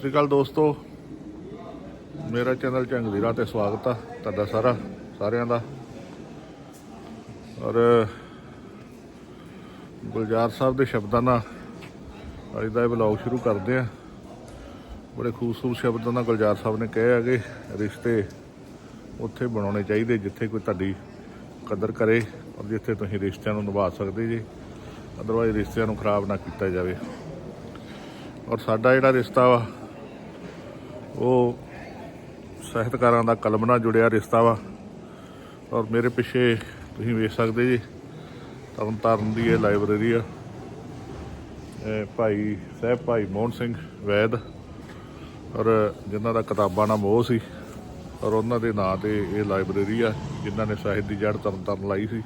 ਸਤਿ ਸ਼੍ਰੀ ਅਕਾਲ ਦੋਸਤੋ। ਮੇਰਾ ਚੈਨਲ ਝੰਗਦੀਰਾ ਤੇ ਸਵਾਗਤ ਆ, ਤੁਹਾਡਾ ਸਾਰਾ, ਸਾਰਿਆਂ ਦਾ। ਔਰ ਗੁਲਜ਼ਾਰ ਸਾਹਿਬ ਦੇ ਸ਼ਬਦਾਂ ਨਾਲ ਅੱਜ ਦਾ ਇਹ ਵਲੌਗ ਸ਼ੁਰੂ ਕਰਦੇ ਆ। ਬੜੇ ਖੂਬਸੂਰਤ ਸ਼ਬਦਾਂ ਨਾਲ ਗੁਲਜ਼ਾਰ ਸਾਹਿਬ ਨੇ ਕਹੇ ਹੈਗੇ, ਰਿਸ਼ਤੇ ਉੱਥੇ ਬਣਾਉਣੇ ਚਾਹੀਦੇ, ਜਿੱਥੇ ਕੋਈ ਤੁਹਾਡੀ ਕਦਰ ਕਰੇ ਔਰ ਜਿੱਥੇ ਤੁਸੀਂ ਰਿਸ਼ਤਿਆਂ ਨੂੰ ਨਿਭਾ ਸਕਦੇ ਜੀ। ਅਦਰਵਾਈਜ਼ ਰਿਸ਼ਤਿਆਂ ਨੂੰ ਖਰਾਬ ਨਾ ਕੀਤਾ ਜਾਵੇ। ਔਰ ਸਾਡਾ ਜਿਹੜਾ ਰਿਸ਼ਤਾ ਵਾ ਉਹ ਸਾਹਿਤਕਾਰਾਂ ਦਾ ਕਲਮ ਨਾਲ ਜੁੜਿਆ ਰਿਸ਼ਤਾ ਵਾ। ਔਰ ਮੇਰੇ ਪਿੱਛੇ ਤੁਸੀਂ ਵੇਖ ਸਕਦੇ ਜੀ, ਤਰਨ ਤਾਰਨ ਦੀ ਇਹ ਲਾਇਬ੍ਰੇਰੀ ਆ। ਭਾਈ ਸਾਹਿਬ, ਭਾਈ ਮੋਹਨ ਸਿੰਘ ਵੈਦ, ਔਰ ਜਿਨ੍ਹਾਂ ਦਾ ਕਿਤਾਬਾਂ ਨਾਲ ਮੋਹ ਸੀ, ਔਰ ਉਹਨਾਂ ਦੇ ਨਾਂ ਤੇ ਇਹ ਲਾਇਬ੍ਰੇਰੀ ਆ, ਜਿਨ੍ਹਾਂ ਨੇ ਸਾਹਿਤ ਦੀ ਜੜ ਤਰਨਤਾਰਨ ਲਾਈ ਸੀ।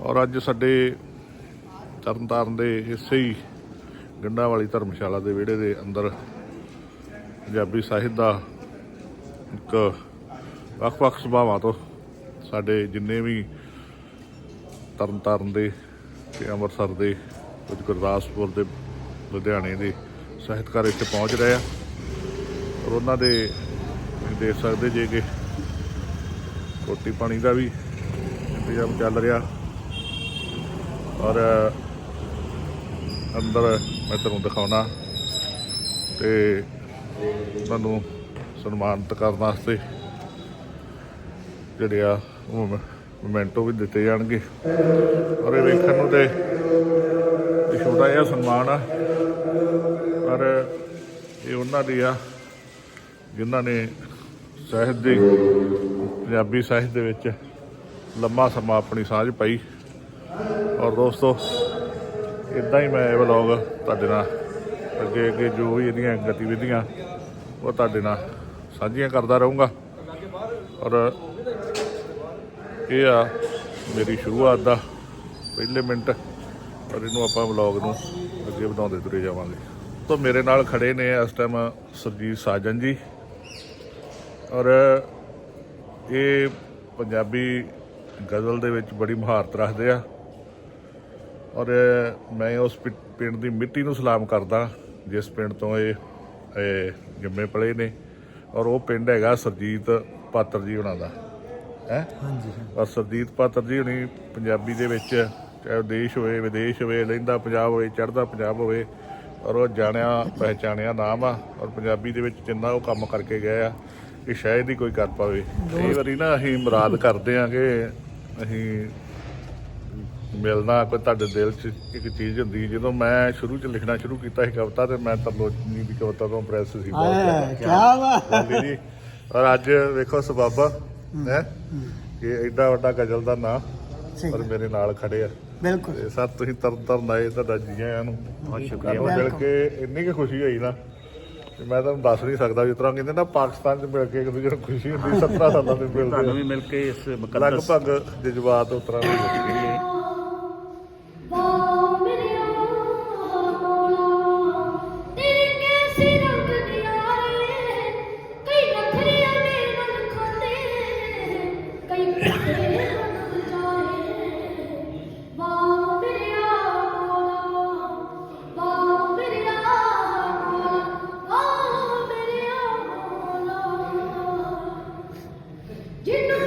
ਔਰ ਅੱਜ ਸਾਡੇ ਤਰਨਤਾਰਨ ਦੇ ਇਸੇ ਹੀ ਗੰਡਾ ਵਾਲੀ ਧਰਮਸ਼ਾਲਾ ਦੇ ਵਿਹੜੇ ਦੇ ਅੰਦਰ ਪੰਜਾਬੀ ਸਾਹਿਤ ਦਾ ਇੱਕ ਵੱਖ-ਵੱਖ ਸੁਭਾਵਾਂ ਤੋਂ ਸਾਡੇ ਜਿੰਨੇ ਵੀ ਤਰਨਤਾਰਨ ਦੇ ਤੇ ਅੰਮ੍ਰਿਤਸਰ ਦੇ, ਕੁਝ ਗੁਰਦਾਸਪੁਰ ਦੇ, ਲੁਧਿਆਣੇ ਦੇ ਸਾਹਿਤਕਾਰ ਇੱਥੇ ਪਹੁੰਚ ਰਹੇ ਆ। ਔਰ ਉਹਨਾਂ ਦੇ ਦੇਖ ਸਕਦੇ ਜੇ ਕਿ ਰੋਟੀ ਪਾਣੀ ਦਾ ਵੀ ਇੰਤਜ਼ਾਮ ਚੱਲ ਰਿਹਾ। ਔਰ ਅੰਦਰ ਮੈਂ ਤੁਹਾਨੂੰ ਦਿਖਾਉਣਾ ਤੇ ਤੁਹਾਨੂੰ ਸਨਮਾਨਿਤ ਕਰਨ ਵਾਸਤੇ ਜਿਹੜੇ ਆ ਉਹ ਮੋਮੈਂਟੋ ਵੀ ਦਿੱਤੇ ਜਾਣਗੇ। ਔਰ ਇਹ ਵੇਖਣ ਨੂੰ ਤੇ ਇਹ ਛੋਟਾ ਜਿਹਾ ਸਨਮਾਨ ਆ। ਪਰ ਇਹ ਉਹਨਾਂ ਦੀ ਆ ਜਿਨ੍ਹਾਂ ਨੇ ਸਾਹਿਤ ਦੇ, ਪੰਜਾਬੀ ਸਾਹਿਤ ਦੇ ਵਿੱਚ ਲੰਮਾ ਸਮਾਂ ਆਪਣੀ ਸਾਂਝ ਪਾਈ। ਔਰ ਦੋਸਤੋ ਇਦਾਂ ਹੀ ਮੈਂ ਇਹ ਵਲੌਗ ਤੁਹਾਡੇ ਨਾਲ ਅੱਗੇ ਅੱਗੇ ਜੋ ਵੀ ਇਹਦੀਆਂ ਗਤੀਵਿਧੀਆਂ ਉਹ ਤੁਹਾਡੇ ਨਾਲ ਸਾਂਝੀਆਂ ਕਰਦਾ ਰਹੂੰਗਾ। ਔਰ ਇਹ ਆ ਮੇਰੀ ਸ਼ੁਰੂਆਤ ਦਾ ਪਹਿਲੇ ਮਿੰਟ। ਔਰ ਇਹਨੂੰ ਆਪਾਂ ਵਲੌਗ ਨੂੰ ਅੱਗੇ ਵਧਾਉਂਦੇ ਤੁਰੇ ਜਾਵਾਂਗੇ। ਤੋਂ ਮੇਰੇ ਨਾਲ ਖੜੇ ਨੇ ਇਸ ਟਾਈਮ ਸਰਜੀਤ ਸਾਜਨ ਜੀ। ਔਰ ਇਹ ਪੰਜਾਬੀ ਗਜ਼ਲ ਦੇ ਵਿੱਚ ਬੜੀ ਮਹਾਰਤ ਰੱਖਦੇ ਆ। ਔਰ ਮੈਂ ਉਸ ਪਿ- ਪਿੰਡ ਦੀ ਮਿੱਟੀ ਨੂੰ ਸਲਾਮ ਕਰਦਾ, ਜਿਸ ਪਿੰਡ ਤੋਂ ਇਹ ਜੰਮੇ ਪਲੇ ਨੇ ਔਰ ਉਹ ਪਿੰਡ ਹੈਗਾ ਸਰਜੀਤ ਪਾਤਰ ਜੀ ਉਹਨਾਂ ਦਾ ਹੈ? ਹਾਂਜੀ ਔਰ ਸਰਜੀਤ ਪਾਤਰ ਜੀ ਹੁਣੀ ਪੰਜਾਬੀ ਦੇ ਵਿੱਚ ਚਾਹੇ ਦੇਸ਼ ਹੋਵੇ ਵਿਦੇਸ਼ ਹੋਵੇ ਲਹਿੰਦਾ ਪੰਜਾਬ ਹੋਵੇ ਚੜ੍ਹਦਾ ਪੰਜਾਬ ਹੋਵੇ ਔਰ ਉਹ ਜਾਣਿਆ ਪਹਿਚਾਣਿਆ ਨਾਮ ਆ ਔਰ ਪੰਜਾਬੀ ਦੇ ਵਿੱਚ ਜਿੰਨਾ ਉਹ ਕੰਮ ਕਰਕੇ ਗਏ ਆ ਕਿ ਸ਼ਾਇਦ ਹੀ ਕੋਈ ਕਰ ਪਾਵੇ। ਕਈ ਵਾਰੀ ਨਾ ਅਸੀਂ ਮੁਰਾਦ ਕਰਦੇ ਆ ਕਿ ਅਸੀਂ ਮਿਲਣਾ ਕੋਈ ਤੁਹਾਡੇ ਦਿਲ 'ਚ ਇੱਕ ਚੀਜ਼ ਹੁੰਦੀ ਜਦੋਂ ਮੈਂ ਸ਼ੁਰੂ 'ਚ ਲਿਖਣਾ ਸ਼ੁਰੂ ਕੀਤਾ ਸੀ ਕਵਿਤਾ ਤੇ ਮੈਂ ਤਰਲੋਚਨੀ ਦੀ ਕਵਿਤਾ ਤੋਂ ਪ੍ਰੈਸ ਸੀ ਬਹੁਤ। ਕੀ ਬਾਤ। ਜੀ। ਔਰ ਅੱਜ ਵੇਖੋ ਸਬਾਬਾ ਹੈ ਕਿ ਐਡਾ ਵੱਡਾ ਗਜ਼ਲ ਦਾ ਨਾਂ ਪਰ ਮੇਰੇ ਨਾਲ ਖੜੇ ਆ। ਬਿਲਕੁਲ। ਸਰ ਤੁਸੀਂ ਤਰਨ ਤਰਨ ਆਏ ਤੁਹਾਡਾ ਜੀ ਆਇਆਂ ਨੂੰ। ਬਹੁਤ ਸ਼ੁਕਰੀਆ। ਮਿਲ. ਕੇ ਇੰਨੀ ਕਿ ਖੁਸ਼ੀ ਹੋਈ ਨਾ ਕਿ ਮੈਂ ਤੁਹਾਨੂੰ ਦੱਸ ਨਹੀਂ ਸਕਦਾ ਜਿਸ ਤਰ੍ਹਾਂ ਕਹਿੰਦੇ ਨਾ ਪਾਕਿਸਤਾਨ 'ਚ ਮਿਲ ਕੇ ਇੱਕ ਦੂਜੇ ਨੂੰ ਖੁਸ਼ੀ ਹੁੰਦੀ 17 ਸਾਲਾਂ ਦੇ ਤੁਹਾਨੂੰ ਮਿਲਦੇ ਵੀ ਮਿਲ ਕੇ ਇਸ ਮੁਕੱਦਸ ਲਗਭਗ ਜਜ਼ਬਾਤ ਉਸ ਤਰ੍ਹਾਂ ਦੇ ਮੌਲਾ ਜਿਹਨੂੰ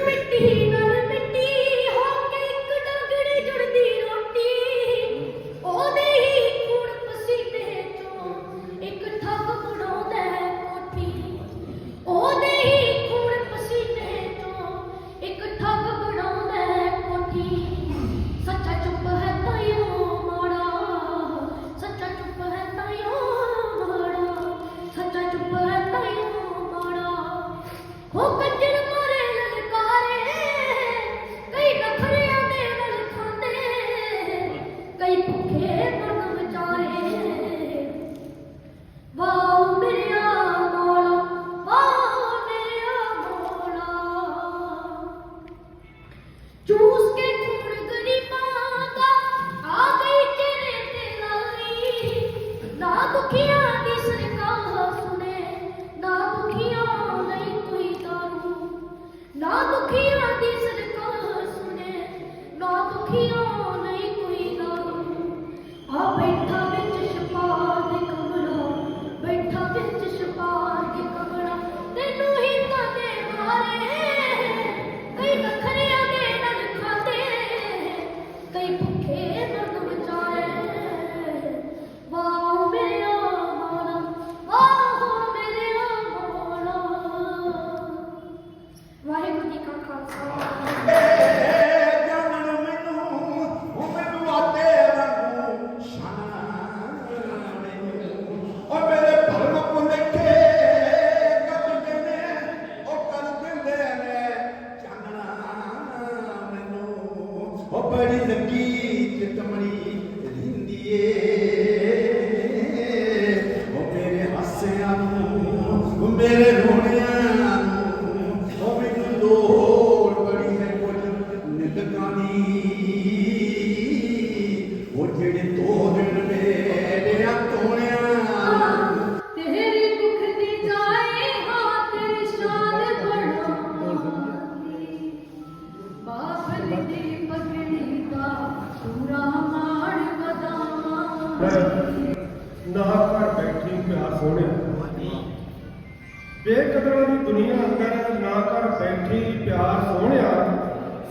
ਦੁਨੀਆ ਅੰਦਰ ਨਾ ਕਰ ਬੈਠੀ ਪਿਆਰ ਸੋਹਣਿਆ,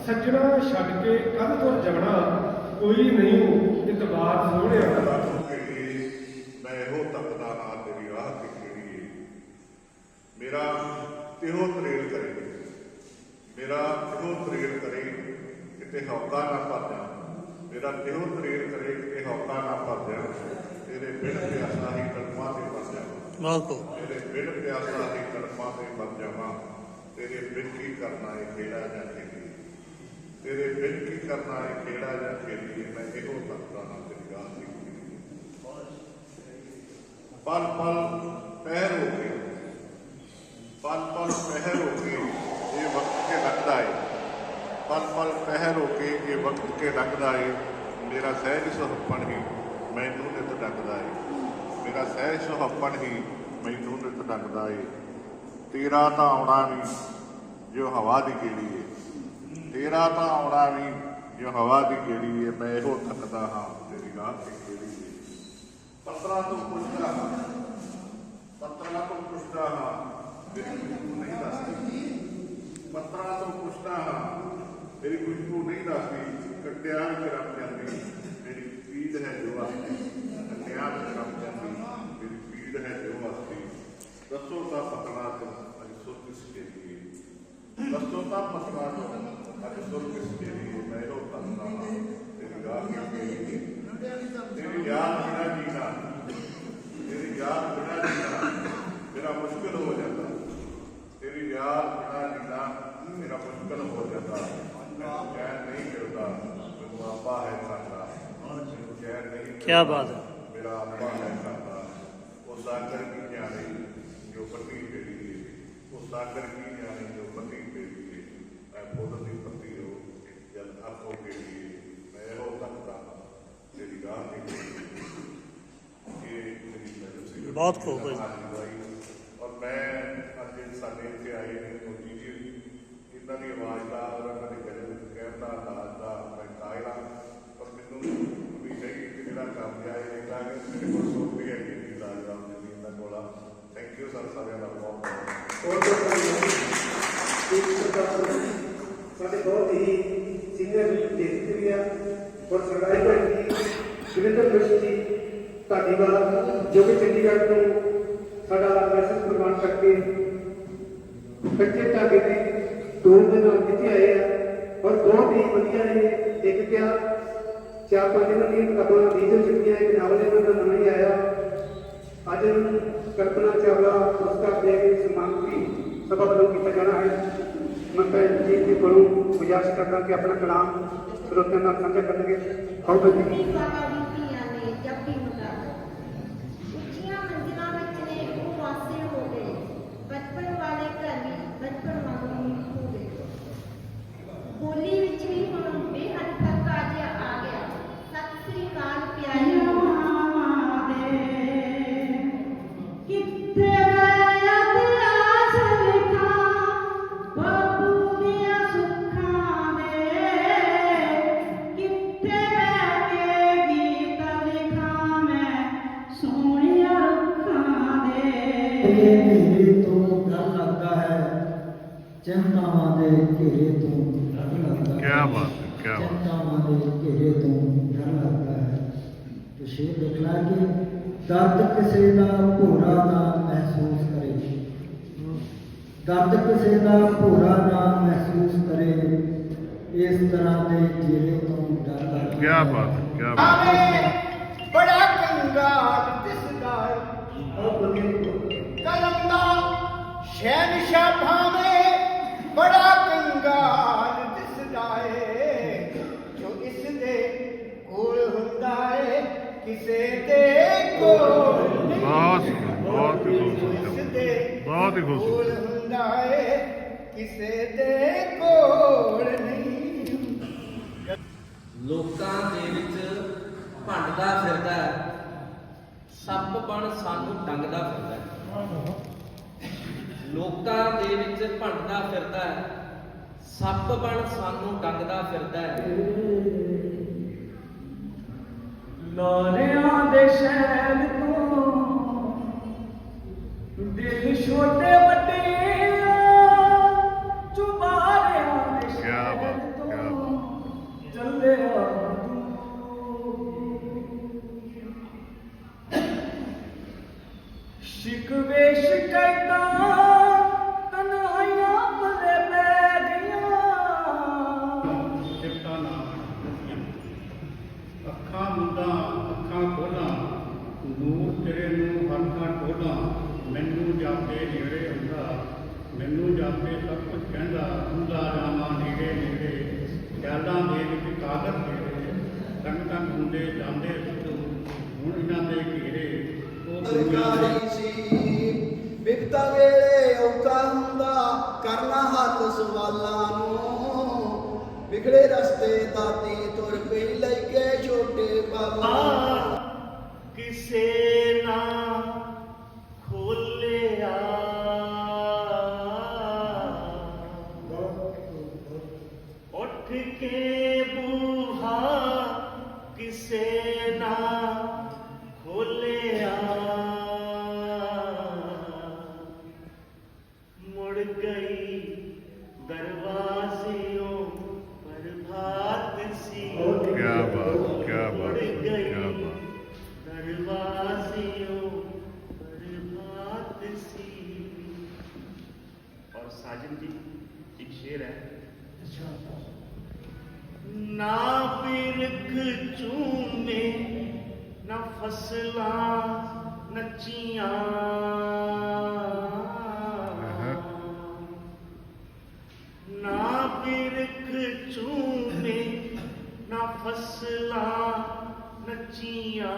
ਸੱਜਣਾ ਛੱਡ ਕੇ ਕੱਲ ਤੋਂ ਜਾਣਾ ਕੋਈ ਨਹੀਂ ਇਤਬਾਰ ਸੋਹਣਿਆ। ਮੈਂ ਇਹੋ ਤੱਕਦਾ ਹਾਂ ਤੇਰੀ ਰਾਹ ਤੇ ਕਿਹੜੀ ਮੇਰਾ ਇਹੋ ਤਰੇਲ ਕਰੇ। ਮੇਰਾ ਇਹੋ ਤਰੇਲ ਕਰੇ ਕਿਤੇ ਹੌਕਾ ਨਾ ਭਰ ਜਾ ਮੇਰਾ ਇਹੋ ਤਰੇਲ ਕਰੇ ਕਿਤੇ ਹੌਕਾ ਨਾ ਭਰ ਜਾ ਤੇਰੇ ਬਿਨ ਪਿਆਸਾ ਹੀ ਕਲਮਾਂ ਤੇ ਭਰ ਜਾ ਬਹੁਤ ਖੂਬ ਤੇਰੇ ਬਿਨ ਪਿਆਸਾ ਹੀ ਕਲਮਾਂ ਤੇ ਭਰ ਜਾਵਾਂ ਤੇਰੇ ਬਿਨ ਕੀ ਕਰਨਾ ਹੈ ਖੇੜਾ ਜਾਂ ਖੇਡੀ ਤੇਰੇ ਬਿਨ ਕੀ ਕਰਨਾ ਹੈ ਖੇੜਾ ਜਾਂ ਖੇਡੀ ਮੈਂ ਇਹੋ ਤੱਕਦਾ ਹਾਂ ਤੇਰੀ ਰਾਹ ਤੇ ਕਿਹੜੀ ਏ ਪਲ ਪਲ ਪਹਿਰ ਹੋ ਕੇ ਪਲ ਪਲ ਪਹਿਰ ਹੋ ਕੇ ਇਹ ਵਕਤ ਕੇ ਲੱਗਦਾ ਏ ਪਲ ਪਲ ਪਹਿਰ ਹੋ ਕੇ ਇਹ ਵਕਤ ਕੇ ਲੱਗਦਾ ਏ ਮੇਰਾ ਸਹਿਜ ਸੁਹੱਪਣ ਹੀ ਮੈਨੂੰ ਨਿਤ ਡੱਕਦਾ ਏ ਮੇਰਾ ਸਹਿਜ ਸੁਹੱਪਣ ਹੀ ਮੈਨੂੰ ਨਿਤ ਡੱਕਦਾ ਏ ਤੇਰਾ ਤਾਂ ਆਉਣਾ ਵੀ ਜੋ ਹਵਾ ਦੀ ਗੇੜੀ ਏ ਤੇਰਾ ਤਾਂ ਆਉਣਾ ਵੀ ਜੋ ਹਵਾ ਦੀ ਗੇੜੀ ਏ ਮੈਂ ਇਹੋ ਤੱਕਦਾ ਹਾਂ ਤੇਰੀ ਰਾਹ ਤੇ ਕਿਹੜੀ ਏ ਪੱਤਰਾਂ ਤੋਂ ਪੁੱਛਦਾ ਹਾਂ ਪੱਤਰਾਂ ਤੋਂ ਪੁੱਛਦਾ ਹਾਂ ਮੇਰੀ ਖੁਸ਼ਬੂ ਨਹੀਂ ਦੱਸਦੀ ਪੱਤਰਾਂ ਤੋਂ ਪੁੱਛਦਾ ਹਾਂ ਮੇਰੀ ਖੁਸ਼ਬੂ ਨਹੀਂ ਦੱਸਦੀ ਕੱਟਿਆ ਵਿੱਚ ਰੱਖ ਜਾਂਦੀ ਮੇਰੀ ਪੀੜ ਹੈ ਜੋ ਵਾਸਤੇ ਕੱਟਿਆ ਵਿੱਚ ਰੱਖ ਜਾਂਦੀ ਮੇਰੀ ਪੀੜ ਹੈ ਜੋ ਵਾਸਤੇ ਦੱਸੋ ਤਾਂ ਪਤਨਾ ਤੋਂ ਅੱਜ ਸੁਰ ਕਿਸ ਕੇ ਲਈ ਦੱਸੋ ਤਾਂ ਪਤਨਾ ਤੋਂ ਅੱਜ ਸੁਰ ਕਿਸ ਕੇ ਲਈ ਮੈਂ ਉਹ ਤੰਨਾ ਤੇਰੀ ਰਾਹ ਕੇ ਲਈ ਤੇਰੀ ਯਾਦ ਬਿਨਾ ਜੀਣਾ ਤੇਰੀ ਯਾਦ ਬਿਨਾ ਜੀਣਾ ਮੇਰਾ ਮੁਸ਼ਕਲ ਹੋ ਜਾਂਦਾ ਤੇਰੀ ਯਾਦ ਬਿਨਾ ਜੀਣਾ ਮੇਰਾ ਮੁਸ਼ਕਲ ਹੋ ਜਾਂਦਾ ਮੈਨੂੰ ਚੈਨ ਨਹੀਂ ਮਿਲਦਾ ਮੈਨੂੰ ਆਪਾ ਹੈ ਸਾਡਾ ਮੈਨੂੰ ਚੈਨ ਨਹੀਂ ਕਿਆ ਬਾਤ ਹੈ। ਮੇਰਾ ਆਪਾ ਹੈ ਸਾਡਾ ਉਹ ਸਾਗਰ ਕੀ ਜਾਣੇ ਜੋ ਪੱਤੀ ਪੇੜੀ ਹੈ ਉਹ ਸਾਗਰ ਕੀ ਜਾਣੇ ਜੋ ਪੱਤੀ ਪੇੜੀ ਹੈ ਮੈਂ ਬੋਲਣ ਦੀ ਪੱਤੀ ਹੋ ਜਲ ਆਪੋ ਪੇੜੀ ਹੈ ਮੈਂ ਇਹੋ ਤੱਕਦਾ ਤੇਰੀ ਰਾਹ ਤੇ ਇਹ ਮੇਰੀ ਨਜ਼ਰ ਸੀ ਬਹੁਤ ਖੂਬ ਹੈ। ਔਰ ਮੈਂ ਅੱਜ ਸਾਡੇ ਇੱਥੇ ਆਏ ਨੇ ਮੋਦੀ ਜੀ ਇਹਨਾਂ ਦੀ ਆਵਾਜ਼ ਦਾ ਔਰ ਇਹਨਾਂ ਦੀ ਗਜ਼ਲ ਕਹਿਣ ਦਾ ਅੰਦਾਜ਼ ਦਾ ਮੈਂ ਕਾਇਲ ਹਾਂ ਪਰ ਮੈਨੂੰ ਵੀ ਨਹੀਂ ਕਿ ਜਿਹੜਾ ਕੰਮ ਜਾਏ ਇਹ ਤਾਂ ਕਿ ਮੇਰੇ ਕੋਲ ਸੋਚ ਵੀ ਹੈ ਕਿ ਰਾਜਰਾਮ ਜੀ ਦੀ ਇਹਨਾਂ ਕੋਲ ਥੈਂਕ ਯੂ ਸਰ ਸਾਰਿਆਂ ਦਾ ਬਹੁਤ ਬਹੁਤ ਬਹੁਤ ਬਹੁਤ ਸਾਡੇ ਬਹੁਤ ਹੀ ਸੀਨੀਅਰ ਲੇਖਕ ਵੀ ਆ ਔਰ ਸਰਕਾਰੀ ਭਾਈ ਸੁਰਿੰਦਰ ਮਿਸ਼ਰ ਜੀ ਧੰਨਵਾਦ ਜੋ ਕਿ ਚੰਡੀਗੜ੍ਹ ਤੋਂ ਸਾਡਾ ਮੈਸੇਜ ਪ੍ਰਵਾਨ ਕਰਕੇ ਬੱਚੇ ਢਾਬੇ ਦੇ ਟੂਰ ਦੇ ਨਾਲ ਕਿੱਥੇ ਆਏ ਆ, ਔਰ ਬਹੁਤ ਹੀ ਵਧੀਆ ਇਹ ਲਿਖ ਗਿਆ ਚਾਰ ਪੰਜ ਦਿਨਾਂ ਦੀਆਂ ਕਿਤਾਬਾਂ, ਡੀਜਲ ਚੁੱਕੀਆਂ, ਇੱਕ ਨਾਵਲ ਇਹਨਾਂ ਦਾ ਨਵਾਂ ਹੀ ਆਇਆ। ਅੱਜ ਇਹਨਾਂ ਨੂੰ ਕਲਪਨਾ ਚਾਵਲਾ ਪੁਰਸਕਾਰ ਦੇ ਕੇ ਸਨਮਾਨਿਤ ਵੀ ਸਭਾ ਵੱਲੋਂ ਕੀਤਾ ਜਾਣਾ ਹੈ। ਮੈਂ ਭੈਣ ਜੀ ਦੇ ਕੋਲੋਂ ਗੁਜ਼ਾਰਿਸ਼ ਕਰਦਾ ਕਿ ਆਪਣਾ ਕਲਾਮ ਸਰੋਤਿਆਂ ਨਾਲ ਸਾਂਝਾ ਕਰਨਗੇ। ਬਹੁਤ ਵਧੀਆ ਮੇਰੀ ਬਾਬਾ ਉੱਚੀਆਂ ਮੰਜ਼ਿਲਾਂ ਵਿੱਚ ਨੇ ਉਹ ਵਾਸੇ ਹੋ ਗਏ ਬਚਪਨ ਵਾਲੇ ਘਰ ਵੀ ਬਚਪਨ ਵਾਂਗੂ ਹੋ ਗਏ ਬੋਲੀ ਚਿੰਤਾਵਾਂ ਦੇ ਘੇਰੇ ਤੋਂ ਡਰ ਲੱਗਦਾ ਕਿਆ ਬਾਤ ਹੈ, ਕਿਆ ਬਾਤ। ਚਿੰਤਾਵਾਂ ਦੇ ਘੇਰੇ ਤੋਂ ਡਰ ਲੱਗਦਾ ਹੈ ਤੇ ਸ਼ੇਰ ਲਿਖਣਾ ਕਿ ਦਰਦ ਕਿਸੇ ਦਾ ਭੋਰਾ ਨਾ ਮਹਿਸੂਸ ਕਰੇ ਦਰਦ ਕਿਸੇ ਦਾ ਭੋਰਾ ਨਾ ਮਹਿਸੂਸ ਕਰੇ ਇਸ ਤਰ੍ਹਾਂ ਦੇ ਘੇਰੇ ਤੋਂ ਡਰ ਲੱਗਦਾ ਹੈ। ਬਾਤ ਹੈ, ਕਿਆ ਬਾਤ ਹੈ। ਬੜਾ ਕੰਗਾਲ ਦਿਸਦਾ ਕਲਮ ਦਾ ਸ਼ਹਿਨਸ਼ਾਹ ਭਾਵੇਂ ਬਹੁਤ ਬਹੁਤ ਖੂਬਸੂਰਤ ਬਹੁਤ ਹੀ ਖੂਬਸੂਰਤ ਹੁੰਦਾ ਏ ਕਿਸੇ ਦੇ ਕੋਲ ਨਹੀਂ ਲੋਕਾਂ ਦੇ ਵਿੱਚ ਭੰਡਦਾ ਫਿਰਦਾ ਹੈ। ਸੱਪ ਬਣ ਸਾਨੂੰ ਡੰਗਦਾ ਫਿਰਦਾ ਹੈ। ਲੋਕਾਂ ਦੇ ਵਿੱਚ ਭੰਡਦਾ ਫਿਰਦਾ ਹੈ। ਸੱਪ ਬਣ ਸਾਨੂੰ ਡੰਗਦਾ ਫਿਰਦਾ ਹੈ ਲਾਰਿਆਂ ਦੇ ਸ਼ਹਿਰ ਤੋਂ ਛੋਟੇ ਵੱਡੇ ਚੁਬਾਰਿਆਂ ਦੇ ਕਿਆ ਬਾਤ, ਸ਼ਹਿਰ ਕਿਆ ਤੋਂ ਚੱਲਿਆ ਸ਼ਿਕਵੇ ਸ਼ਿਕਾਇਤਾਂ ਮੈਨੂੰ ਜਾਪੇ ਸਭ ਕੁਝ ਕਹਿੰਦਾ ਹੁੰਦਾ ਜਾਵਾਂ ਨੇੜੇ ਨੇੜੇ ਖਿਆਲਾਂ ਦੇ ਵਿੱਚ ਕਾਦਰ ਤੇਰੇ ਤੰਗ ਤੰਗ ਹੁੰਦੇ ਜਾਂਦੇ ਸਿੱਧੂ ਹੁਣ ਇਹਨਾਂ ਦੇ ਘੇਰੇ ਉਹ ਦੁਨੀਆ ਦੇ ਸਰਕਾਰੀ ਸੀ ਵਿਪਤਾ ਵੇਲੇ ਔਕਾ ਹੁੰਦਾ ਕਰਨਾ ਹੱਥ ਸਵਾਲਾਂ ਨੂੰ। ਵਿਗੜੇ ਰਸਤੇ ਦਾਤੀ ਤੁਰ ਪਈ ਲੈ ਕੇ ਛੋਟੇ ਬਾਬਾ। ਕਿਸੇ ਬਿਰਖ ਨਾ ਫਸਲਾ ਨਚੀਆਂ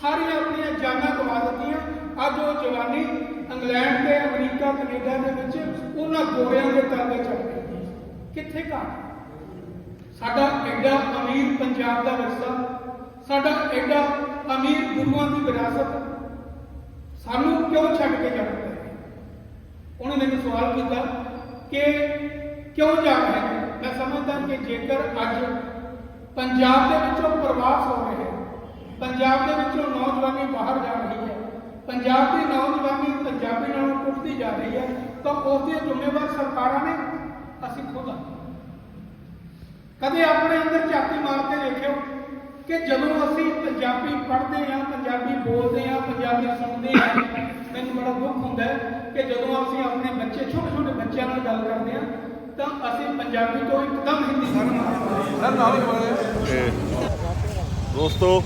ਸਾਰੀਆਂ ਆਪਣੀਆਂ ਜਾਨਾਂ ਗਵਾ ਦਿੱਤੀਆਂ। ਅੱਜ ਉਹ ਜਵਾਨੀ ਇੰਗਲੈਂਡ ਤੇ ਅਮਰੀਕਾ, ਕੈਨੇਡਾ ਦੇ ਵਿੱਚ ਉਹਨਾਂ ਗੋਰਿਆਂ ਦੇ ਤਲਵੇ ਚੱਲ ਰਹੀ ਕਿੱਥੇ ਘਰ? ਸਾਡਾ ਐਡਾ ਅਮੀਰ ਪੰਜਾਬ ਦਾ ਵਿਰਸਾ, ਸਾਡਾ ਐਡਾ ਅਮੀਰ ਗੁਰੂਆਂ ਦੀ ਵਿਰਾਸਤ, ਸਾਨੂੰ ਕਿਉਂ ਛੱਡ ਕੇ ਜਾਣਾ ਪਿਆ ਉਹਨੇ ਮੈਨੂੰ ਸਵਾਲ ਕੀਤਾ ਕਿ ਕਿਉਂ ਜਾ ਰਹੇ ਮੈਂ ਸਮਝਦਾ ਕਿ ਜੇਕਰ ਅੱਜ ਪੰਜਾਬ ਦੇ ਵਿੱਚੋਂ ਪ੍ਰਵਾਸ ਹੋ ਰਹੇ, ਪੰਜਾਬ ਦੇ ਵਿੱਚੋਂ ਬਾਹਰ ਜਾ ਰਹੀ ਹੈ ਪੰਜਾਬ ਦੀ ਨੌਜਵਾਨੀ ਪੰਜਾਬੀ ਨਾਲੋਂ ਟੁੱਟਦੀ ਜਾ ਰਹੀ ਹੈ ਤਾਂ ਉਸ ਦੀਆਂ ਜ਼ਿੰਮੇਵਾਰ ਸਰਕਾਰਾਂ ਨੇ ਅਸੀਂ ਖੁਦ ਕਦੇ ਆਪਣੇ ਅੰਦਰ ਝਾਤੀ ਮਾਰ ਕੇ ਦੇਖਿਓ ਕਿ ਜਦੋਂ ਅਸੀਂ ਪੰਜਾਬੀ ਪੜ੍ਹਦੇ ਹਾਂ ਪੰਜਾਬੀ ਬੋਲਦੇ ਹਾਂ ਪੰਜਾਬੀ ਸੁਣਦੇ ਹਾਂ ਮੈਨੂੰ ਬੜਾ ਦੁੱਖ ਹੁੰਦਾ ਹੈ ਕਿ ਜਦੋਂ ਅਸੀਂ ਆਪਣੇ ਬੱਚੇ ਛੋਟੇ ਛੋਟੇ ਬੱਚਿਆਂ ਨਾਲ ਗੱਲ ਕਰਦੇ ਹਾਂ ਤਾਂ ਅਸੀਂ ਪੰਜਾਬੀ ਤੋਂ ਇੱਕਦਮ ਹਿੰਦੀ ਸਰ ਤੇ ਦੋਸਤੋ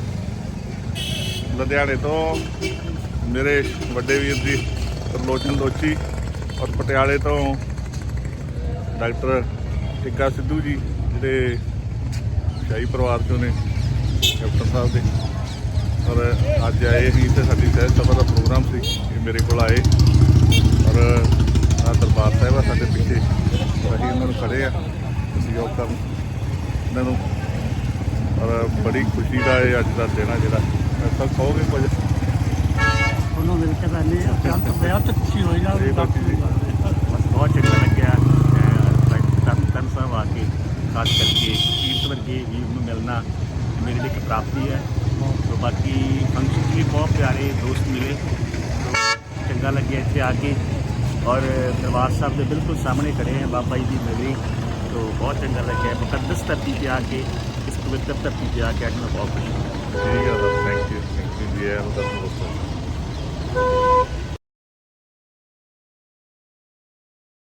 ਲੁਧਿਆਣੇ ਤੋਂ ਮੇਰੇ ਵੱਡੇ ਵੀਰ ਜੀ ਤਰਲੋਚਨ ਲੋਚੀ ਔਰ ਪਟਿਆਲੇ ਤੋਂ ਡਾਕਟਰ ਟਿੱਕਾ ਸਿੱਧੂ ਜੀ, ਜਿਹੜੇ ਸ਼ਾਹੀ ਪਰਿਵਾਰ ਚੋਂ ਨੇ ਕੈਪਟਨ ਸਾਹਿਬ ਦੇ। ਔਰ ਅੱਜ ਆਏ ਸੀ ਤੇ ਸਾਡੀ ਸਹਿਤ ਸਭਾ ਦਾ ਪ੍ਰੋਗਰਾਮ ਸੀ, ਇਹ ਮੇਰੇ ਕੋਲ ਆਏ। ਔਰ ਆ ਦਰਬਾਰ ਸਾਹਿਬ ਆ ਸਾਡੇ ਪਿੱਛੇ ਔਰ ਅਸੀਂ ਉਹਨਾਂ ਨੂੰ ਖੜੇ ਆ ਸਹਿਯੋਗ ਕਰਨ। ਇਹਨਾਂ ਨੂੰ। ਔਰ ਬੜੀ ਖੁਸ਼ੀ ਦਾ ਇਹ ਅੱਜ ਦਾ ਦਿਨ ਆ ਜਿਹੜਾ। ਐਸਾ ਕਹੋਗੇ ਕੁਝ। ਉਹਨੂੰ ਮਿਲ ਕੇ ਤਾਂ ਖੁਸ਼ੀ ਹੋਈ ਨਾ। ਬਸ ਬਹੁਤ ਚੰਗਾ ਲੱਗਿਆ ਤਨ ਤਨ ਸਾਹਿਬ ਆ ਕੇ ਖਾਸ ਕਰਕੇ ਕੀਰਤ ਵਰਗੇ ਵੀਰ ਨੂੰ ਮਿਲਣਾ ਮੇਰੇ ਲਈ ਇੱਕ ਪ੍ਰਾਪਤੀ ਹੈ। ਬਾਕੀ ਫੰਕਸ਼ਨ ਵੀ ਬਹੁਤ ਪਿਆਰੇ ਦੋਸਤ ਮਿਲੇ। ਚੰਗਾ ਲੱਗਿਆ ਇੱਥੇ ਆ ਕੇ। ਔਰ ਦਰਬਾਰ ਸਾਹਿਬ ਦੇ ਬਿਲਕੁਲ ਸਾਹਮਣੇ ਖੜੇ ਹਾਂ ਬਾਬਾ ਜੀ ਦੀ ਨਗਰੀ। ਸੋ ਬਹੁਤ ਚੰਗਾ ਲੱਗਿਆ। ਮੁਕੱਦਸ ਧਰਤੀ ਤੇ ਆ ਕੇ ਇਸ ਪਵਿੱਤਰ ਧਰਤੀ ਤੇ ਆ ਕੇ ਅੱਜ ਮੈਂ ਬਹੁਤ ਖੁਸ਼ ਹਾਂ। dia da Sanctis em que vieram da Sanctis.